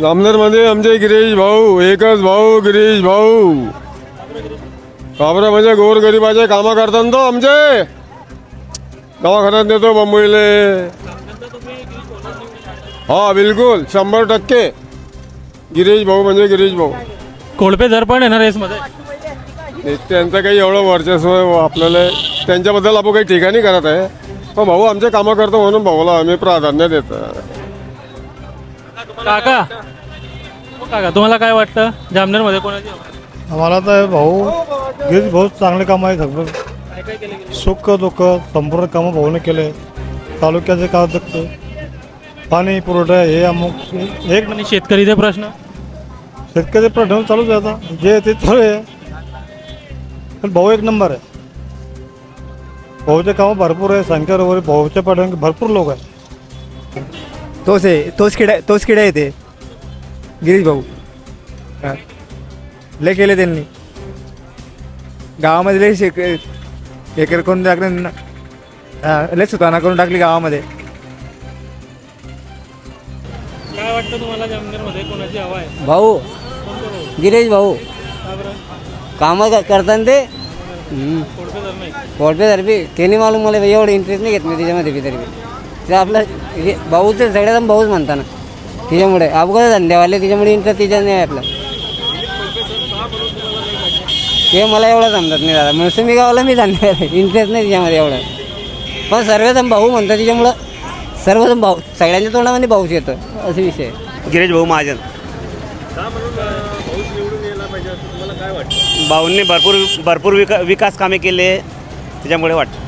जामनेरमध्ये आमचे गिरीश भाऊ एकच भाऊ गिरीश भाऊ. काबरा म्हणजे गोर गरीबाचे कामं करतात तो आमचे. दवाखान्यात नेतो मुंबईले हा बिलकुल शंभर टक्के. गिरीश भाऊ म्हणजे गिरीश भाऊ. कोळपे जर पण येणार रेसमध्ये ते- त्यांचं काही एवढं वर्चस्व आपल्याला. त्यांच्याबद्दल आपण काही ठिकाणी करत आहे. पण भाऊ आमचे कामं करतो म्हणून भाऊला आम्ही प्राधान्य देतो. काका? हो काका तुम्हाला काय वाटतं? जामनेरमध्ये कोणाची हवा? आहे? आम्हाला तर भाऊ गिरीश भाऊ चांगले काम आहे सगळं. काय काय केलं गेलं? सुख दुःख संपूर्ण कामं भाऊने केले. तालुक्याचे काय दुखते पाणी पुरवठा हे अमुक एक आणि शेतकरीचे प्रश्न? शेतकरी प्रश्न चालूच आहे आता. जे ते चालू आहे. पण भाऊ एक नंबर आहे. भाऊचे कामं भरपूर आहे. संख्या वगैरे भाऊच्या पाठीमागे भरपूर लोक आहे तोच आहे तोच किडा तोच किडा आहे ते गिरीश भाऊ हा. लय केले त्यांनी। गावामध्ये लय शेक एकर करून टाकले ना. हा, लय सुधारणा करून टाकली गावामध्ये. काय वाटतं तुम्हाला जामनेरमध्ये? कोणाची हवा आहे? भाऊ कोणते भाऊ? गिरीश भाऊ. का बरं? कामं क- करताना ते. कोळपे जर नाही कोणते तरी बी त्यांनी मालूम मला एवढं इंटरेस्ट नाही घेत मी त्याच्यामध्ये बी तरी बी. ते आपलं हे भाऊच सगळ्यात भाऊच म्हणता ना तिच्यामुळे अपघात धंद्यावाले त्याच्यामुळे इंटरेस्ट तिच्या नाही आहे आपला. ते मला एवढं समजत नाही दादा. म्हणून मी गावाला मी धंद्या इंटरेस्ट नाही त्याच्यामध्ये एवढं. पण सर्वजण भाऊ म्हणतात तिच्यामुळं सर्वजण भाऊ सगळ्यांच्या तोंडामध्ये भाऊच येतं. असा विषय. आहे. गिरीश भाऊ महाजन. भाऊंनी भरपूर भरपूर विका विकास कामे केले. त्याच्यामुळे वाटतं.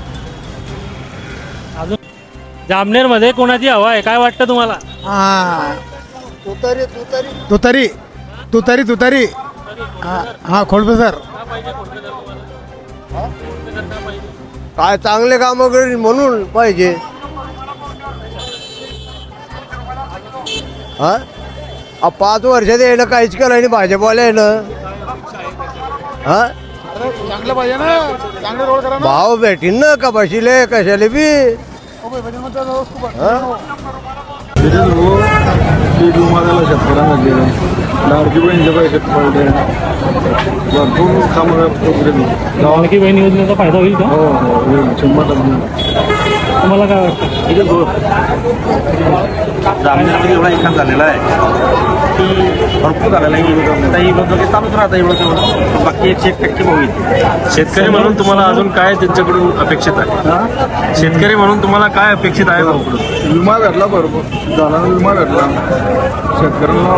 अजून जामनेरमध्ये कोणाची हवा आहे? काय वाटतं तुम्हाला? हा. तुतारी तुतारी. तुतारी. तुतारी हा हा खोडपे सर काय चांगले कामं करेल म्हणून पाहिजे. हा? आ, पाच वर्षात येणं काहीच केलं नाही भाजपवाले येणं हा? चांगलं पाहिजे ना. चांगले रोड करा ना. भाव भेटीन ना का बशिले कशाले बी. पीक विमा झाला शेतकऱ्यांमध्ये लाडकी बहिणीचे पैसे पडले भरपूर कामं करतो लाडकी बहीण योजनेचा फायदा होईल का हो हो शंभर टक्के तुम्हाला काय वाटतं जामनेरमध्ये एवढा विकास झालेला आहे की भरपूर झालेला आहे. आता ही लोक चालूच एवढं तेवढं बाकी एकशे एक टक्के भाऊ येते शेतकरी म्हणून तुम्हाला अजून काय त्यांच्याकडून अपेक्षित आहे? शेतकरी म्हणून तुम्हाला काय अपेक्षित आहे विमा भेटला बरोबर झाला विमा भेटला. शेतकऱ्यांना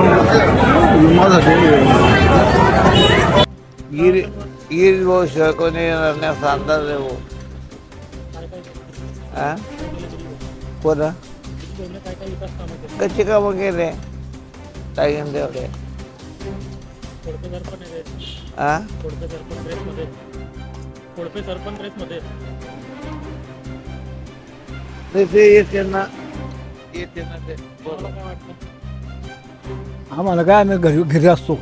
विमासाठी गिर गिर अंदाज आहे? कोण? कच्चे कामं केले. काय घेऊन तेवढे हा? रेसमध्ये. तसे येते ना येते ते आम्हाला काय आम्ही घरी घरी असतो.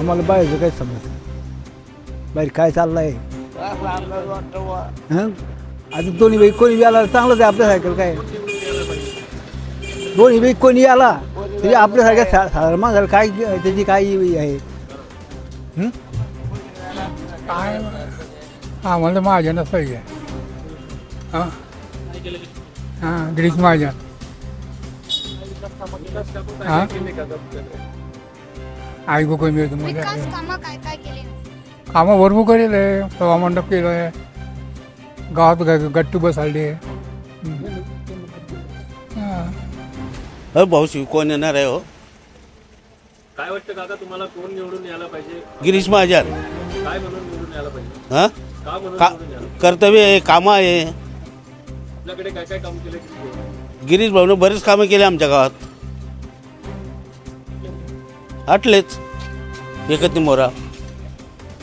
आम्हाला बाहेरचं काय समजत नाही. बाहेर काय चाललंय? असा अंदाज वाटतो बा. हं? आता दोन्ही बाई कोणी बी आला चांगलंच आहे आपल्यासारखं काय? दोन्ही बाई कोणी आला तरी आपल्यासारख्या सा- साधारण माणसाला काय त्याची काय आहे? हं? आम्हाला महाजनच पाहिजे हां. हां गिरीश महाजन. हां? ऐकू कमी विकास कामं काय काय केले? कामं भरपूर करेल. आहे सभामंडप केलं. आहे गावात ग- गट्टू बसाडली आहे हां. अरे भाऊ शिव कोण येणार आहे हो? काय वाटतं काका तुम्हाला कोण निवडून यायला पाहिजे? गिरीश महाजन. काय म्हणून निवडून यायला पाहिजे? हां? का म्हणून का निवडून यायला कर्तव्य आहे कामं आहे. आपल्याकडे काय काय काम केले गिरीश भाऊने बरेच कामं केले आमच्या गावात. आटलेच. एकत्र मोरा.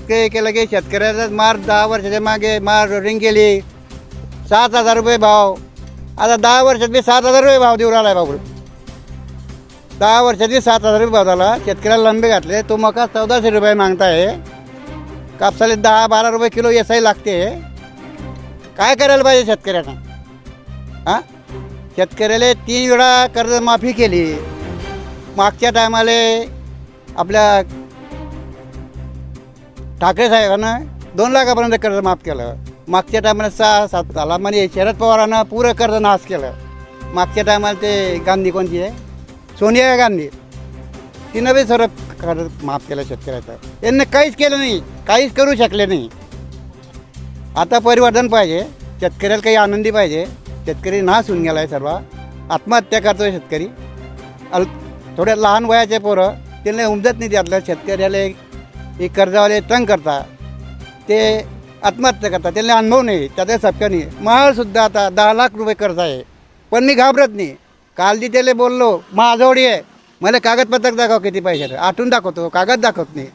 ते केलं की शेतकऱ्याचा मार दहा वर्षाच्या मागे मार रिंग केली. सात हजार रुपये भाव. आता दहा वर्षात बी सात हजार रुपये भाव देऊ राहिला भाऊ दहा वर्षाची सात हजार रुपये भाव झाला शेतकऱ्याला लंबे घातले. तो मका चौदाशे रुपये मागताय. कापसाले दहा बारा रुपये किलो एसआय लागते. काय करायला पाहिजे शेतकऱ्यांना हां शेतकऱ्याला तीन वेळा कर्जमाफी केली. मागच्या टायमाला आपल्या ठाकरे साहेबानं दोन लाखापर्यंत कर्ज माफ केलं. मागच्या टायमाला सहा सात झाला. म्हणजे शरद पवारानं पुरं कर्ज नाश केलं. मागच्या टायमाला ते गांधी कोणती आहे? सोनिया गांधी. तिनं बी सर्व कर्ज माफ केलं शेतकऱ्याचं. यांनी काहीच केलं नाही. काहीच करू शकले नाही. आता परिवर्तन पाहिजे. शेतकऱ्याला काही आनंदी पाहिजे. शेतकरी नाश होऊन गेला आहे सर्व. आत्महत्या करतोय शेतकरी. अल थोड्या लहान वयाचे पोरं. त्यांना उमजत नाही त्यातलं. शेतकऱ्याला एक कर्जावाले तंग करता. ते आत्महत्या करतात त्यांना अनुभव नाही. त्याचा सबका नाही. महालसुद्धा आता दहा लाख रुपये कर्ज आहे. पण मी घाबरत नाही. काल जी त्याला बोललो माझ्याजवळ आहे. मला कागदपत्र दाखव किती पैशाचं. आठवून दाखवतो कागद दाखवत नाही.